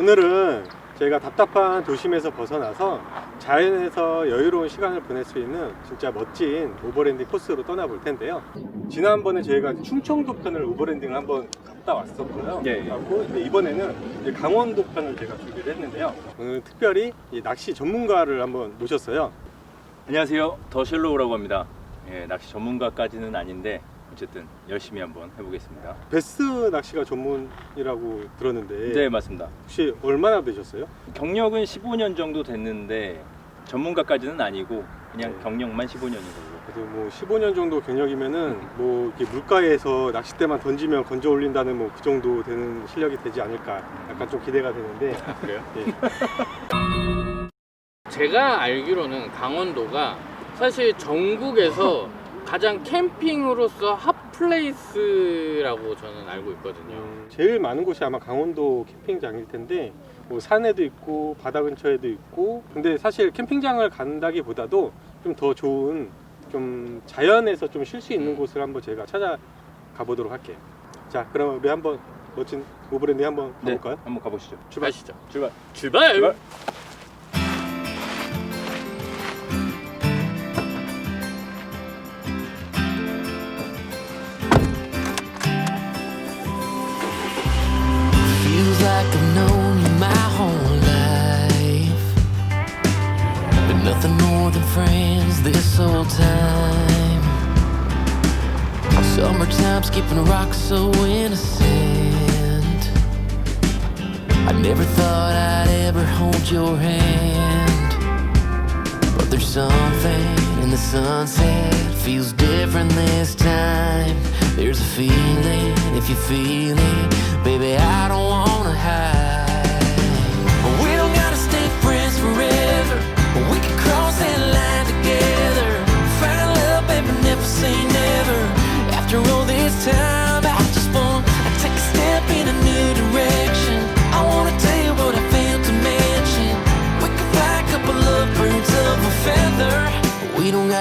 오늘은 저희가 답답한 도심에서 벗어나서 자연에서 여유로운 시간을 보낼 수 있는 진짜 멋진 오버랜딩 코스로 떠나볼 텐데요. 지난번에 저희가 충청도 편을 오버랜딩을 한번 갔다 왔었고요. 예, 예. 이제 이번에는 이제 강원도 편을 제가 준비를 했는데요. 오늘 특별히 이 낚시 전문가를 한번 모셨어요. 안녕하세요. 더실로우라고 합니다. 예, 낚시 전문가까지는 아닌데 어쨌든 열심히 한번 해보겠습니다. 베스 낚시가 전문이라고 들었는데 네, 맞습니다. 혹시 얼마나 되셨어요? 경력은 15년 정도 됐는데 전문가까지는 아니고 그냥 네. 경력만 15년인 걸로. 그래도 뭐 15년 정도 경력이면은 뭐 이렇게 물가에서 낚싯대만 던지면 건져 올린다는 뭐 그 정도 되는 실력이 되지 않을까 약간 좀 기대가 되는데 그래요? 예. 제가 알기로는 강원도가 사실 전국에서 가장 캠핑으로서 핫플레이스라고 저는 알고 있거든요. 음, 제일 많은 곳이 아마 강원도 캠핑장일 텐데 뭐 산에도 있고 바다 근처에도 있고 근데 사실 캠핑장을 간다기보다도 좀 더 좋은 좀 자연에서 좀 쉴 수 있는 곳을 한번 제가 찾아가 보도록 할게요. 자, 그럼 우리 한번 멋진 오브랜딩 한번 네, 가볼까요? 한번 가보시죠. 출발하시죠. 출발. 출발! 출발. Skipping rocks so innocent. I never thought I'd ever hold your hand. But there's something in the sunset feels different this time. There's a feeling if you feel it, baby. I don't wanna hide.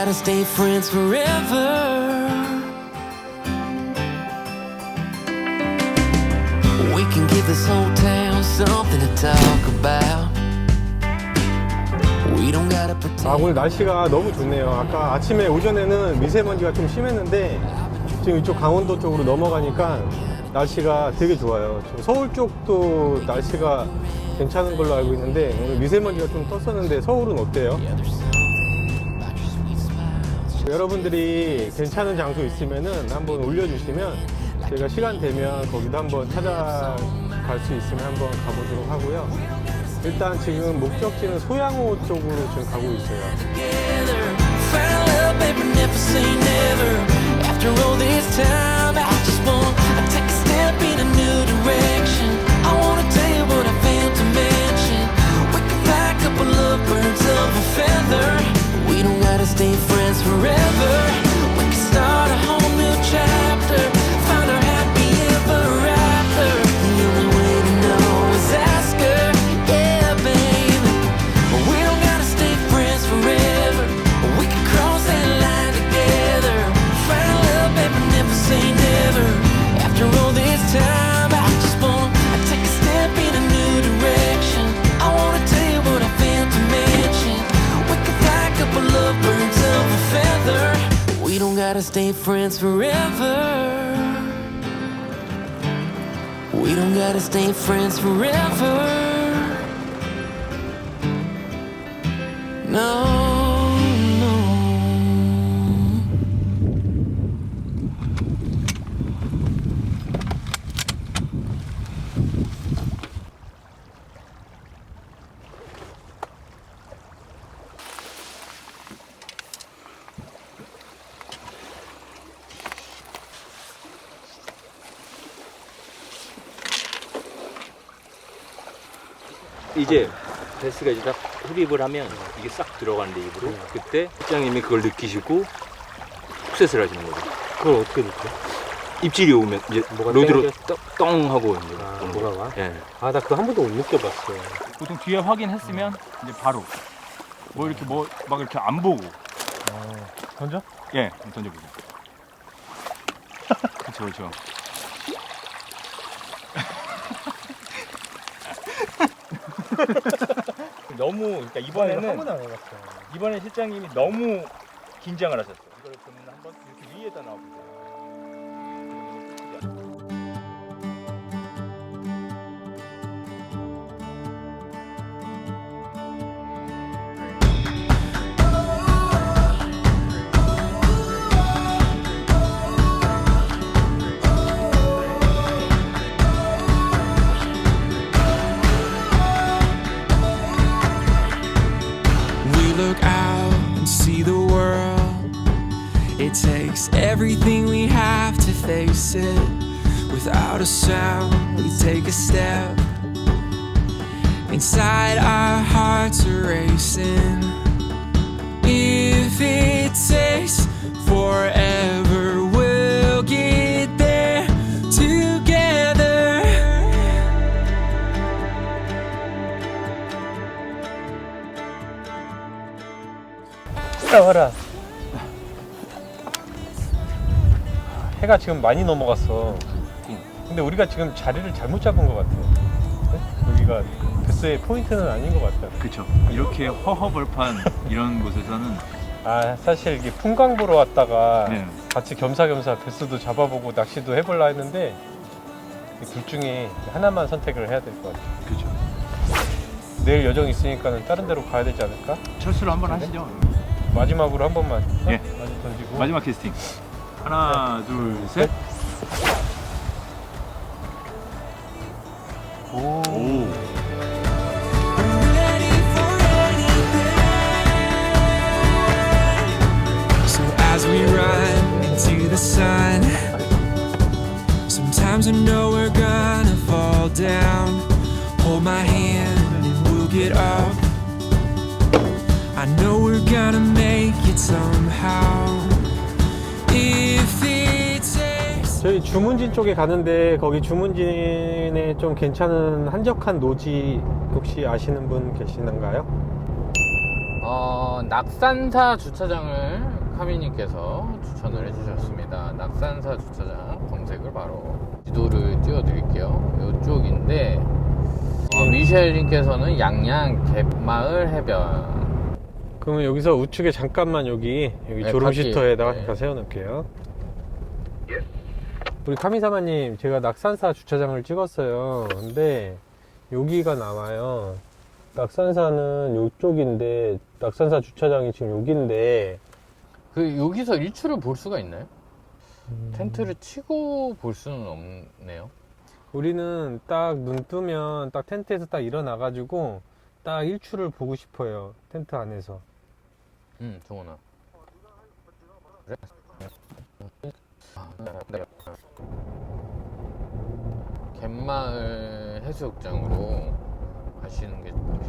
Gotta stay friends forever. We can give this whole town something to talk about. 아 오늘 날씨가 너무 좋네요. 아까 아침에 오전에는 미세먼지가 좀 심했는데 지금 이쪽 강원도 쪽으로 넘어가니까 날씨가 되게 좋아요. 서울 쪽도 날씨가 괜찮은 걸로 알고 있는데 오늘 미세먼지가 좀 떴었는데 서울은 어때요? 여러분들이 괜찮은 장소 있으면은 한번 올려주시면 제가 시간 되면 거기도 한번 찾아갈 수 있으면 한번 가보도록 하고요. 일단 지금 목적지는 소양호 쪽으로 지금 가고 있어요. We don't gotta stay friends forever. Friends forever. We don't gotta stay friends forever. No. 이제 베스가 이제 딱 흡입을 하면 이게 싹 들어가는데 입으로 그때 국장님이 그걸 느끼시고 흡셋을 하시는 거죠. 그걸 어떻게 느껴? 입질이 오면 이제 뭐가 로드로 땡겨? 떠- 똥 하고 이제 아, 오는. 뭐가 와? 예. 아, 나 그거 한 번도 못 느껴봤어. 보통 뒤에 확인했으면 이제 바로 뭐 이렇게 뭐 막 이렇게 안 보고 던져? 예 던져보세요. 그렇죠 그렇죠. 너무 그러니까 이번에는 안 해봤어. 이번에 실장님이 너무 긴장을 하셨어. 이걸 그러면 한번 이렇게 위에다. We face it. Without a sound, we take a step. Inside, our hearts are racing. If it takes forever, we'll get there together. 나 해가 지금 많이 넘어갔어. 근데 우리가 지금 자리를 잘못 잡은 것 같아. 네? 여기가 베스의 포인트는 아닌 것 같아. 그렇죠. 이렇게 허허벌판 이런 곳에서는 아 사실 이게 풍광 보러 왔다가 네. 같이 겸사겸사 베스도 잡아보고 낚시도 해볼라 했는데 이둘 중에 하나만 선택을 해야 될 것 같아. 그렇죠. 내일 여정 있으니까는 다른 데로 가야 되지 않을까? 철수를 한번 네? 하시죠. 마지막으로 한 번만. 어? 예. 많이 던지고. 마지막 캐스팅. 하나, 둘, 셋. 오. 오. ready for anything. So as we run into the sun, sometimes I know we're gonna fall down. Hold my hand and we'll get up. I know we're gonna make it somehow. 저희 주문진 쪽에 가는데 거기 주문진에 좀 괜찮은 한적한 노지 혹시 아시는 분 계시는가요? 어, 낙산사 주차장을 카미님께서 추천을 해주셨습니다. 낙산사 주차장 검색을 바로 지도를 띄워드릴게요. 이쪽인데 어, 미셸님께서는 양양 갯마을 해변 그러면 여기서 우측에 잠깐만 여기 여기 네, 졸음시터에다가 같이, 네. 잠깐 세워놓을게요. 우리 카미사마님 제가 낙산사 주차장을 찍었어요. 근데 여기가 나와요. 낙산사는 이쪽인데 낙산사 주차장이 지금 여기인데 그 여기서 일출을 볼 수가 있나요? 음. 텐트를 치고 볼 수는 없네요. 우리는 딱 눈 뜨면 딱 텐트에서 딱 일어나 가지고 딱 일출을 보고 싶어요. 텐트 안에서. 음, 정원아. 그래? 아, 네. 갯마을 해수욕장으로 가시는 게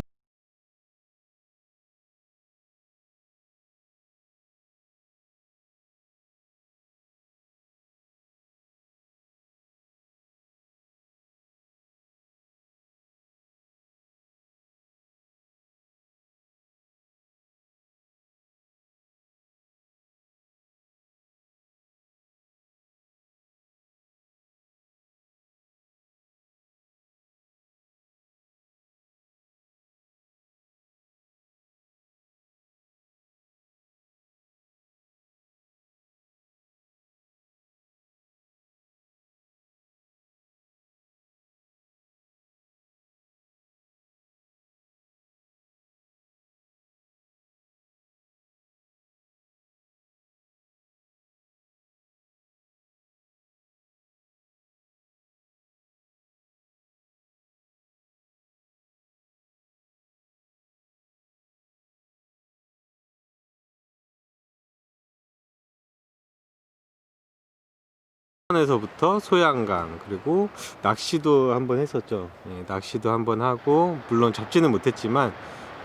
에서부터 소양강 그리고 낚시도 한번 했었죠. 예, 낚시도 한번 하고 물론 잡지는 못했지만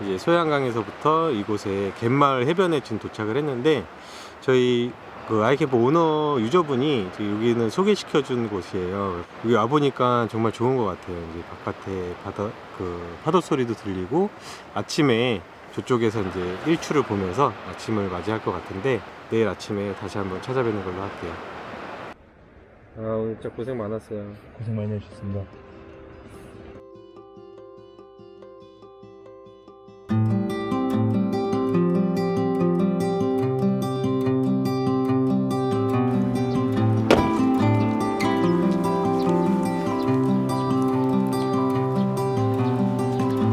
이제 소양강에서부터 이곳에 갯마을 해변에 지금 도착을 했는데 저희 그 아이캠프 오너 유저분이 여기는 소개시켜 준 곳이에요. 여기 와 보니까 정말 좋은 것 같아요. 이제 바깥에 바다 그 파도 소리도 들리고 아침에 저쪽에서 이제 일출을 보면서 아침을 맞이할 것 같은데 내일 아침에 다시 한번 찾아뵙는 걸로 할게요. 아 오늘 진짜 고생 많았어요. 고생 많이 하셨습니다.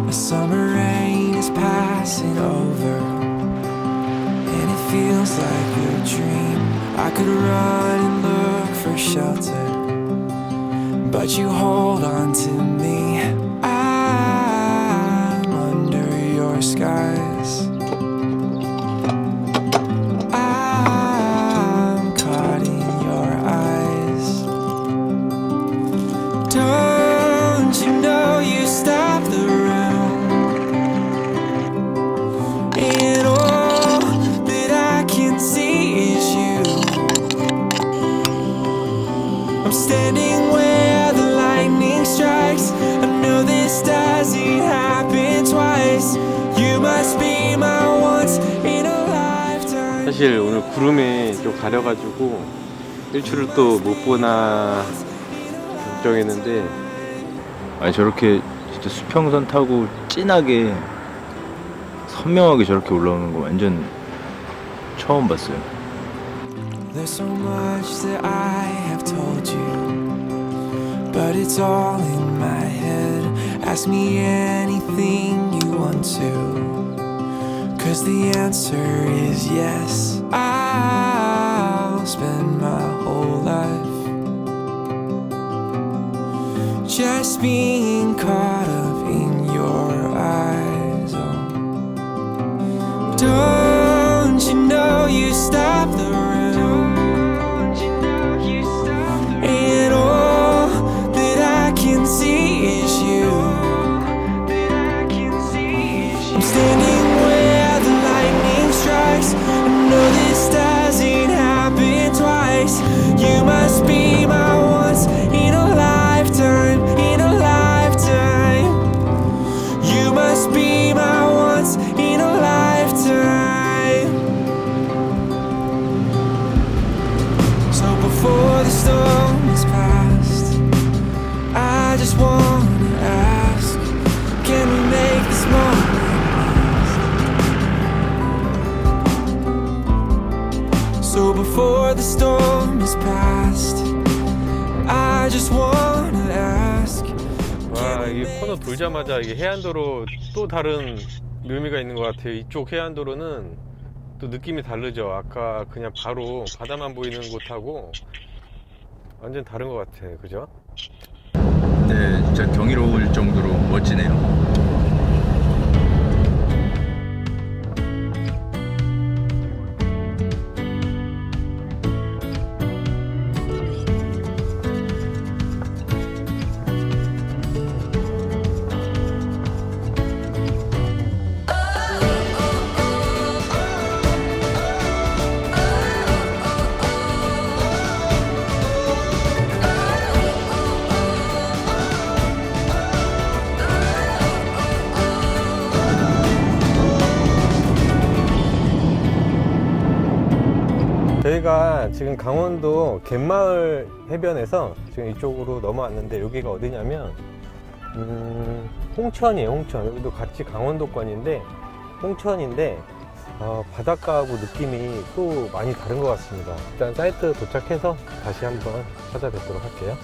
The summer rain is passing over. feels like a dream. I could run and look for shelter, but you hold on to me. 사실 오늘 구름에 좀 가려가지고 일출을 또 못 보나 걱정했는데 아니 저렇게 진짜 수평선 타고 진하게 선명하게 저렇게 올라오는 거 완전 처음 봤어요. Cause the answer is yes. I'll spend my whole life just being caught up in your eyes. Oh. Don't before the storm is past, I just wanna ask. 와 이게 코너 돌자마자 이게 해안도로 또 다른 묘미가 있는 것 같아요. 이쪽 해안도로는 또 느낌이 다르죠. 아까 그냥 바로 바다만 보이는 곳하고 완전 다른 것 같아. 그죠? 네, 진짜 경이로울 정도로 멋지네요. 지금 강원도 갯마을 해변에서 지금 이쪽으로 넘어왔는데 여기가 어디냐면 음, 홍천이에요 홍천. 여기도 같이 강원도권인데 홍천인데 어, 바닷가하고 느낌이 또 많이 다른 것 같습니다. 일단 사이트 도착해서 다시 한번 찾아뵙도록 할게요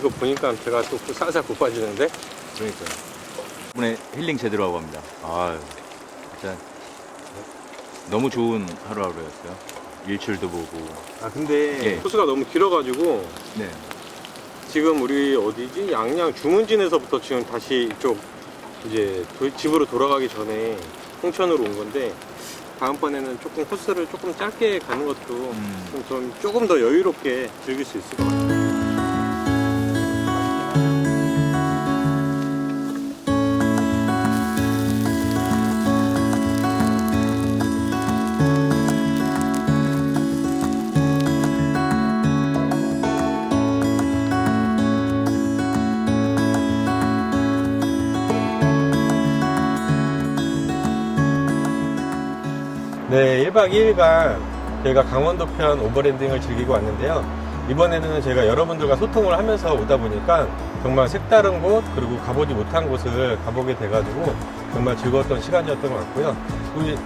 이거 보니까 제가 또 살살 고파지는데 그러니까요. 덕분에 힐링 제대로 하고 갑니다. 아, 진짜 너무 좋은 하루하루였어요. 일출도 보고. 아 근데 예. 코스가 너무 길어가지고 네. 지금 우리 어디지? 양양 중문진에서부터 지금 다시 이쪽 이제 도- 집으로 돌아가기 전에 홍천으로 온 건데 다음번에는 조금 코스를 조금 짧게 가는 것도 음. 좀, 좀 조금 더 여유롭게 즐길 수 있을 것 같아요. 1박 2일간 저희가 강원도 편 오버랜딩을 즐기고 왔는데요. 이번에는 제가 여러분들과 소통을 하면서 오다 보니까 정말 색다른 곳, 그리고 가보지 못한 곳을 가보게 돼가지고 정말 즐거웠던 시간이었던 것 같고요. 우리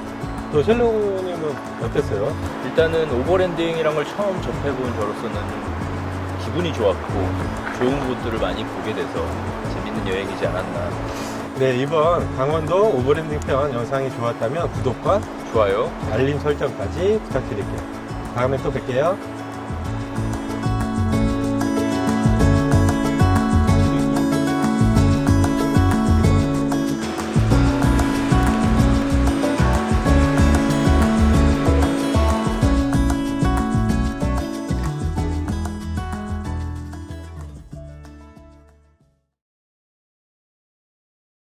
또 셜로님은 어땠어요? 일단은 오버랜딩이란 걸 처음 접해본 저로서는 기분이 좋았고 좋은 곳들을 많이 보게 돼서 재밌는 여행이지 않았나. 네, 이번 강원도 오버랜딩 편 영상이 좋았다면 구독과 좋아요. 알림 설정까지 부탁드릴게요. 다음에 또 뵐게요.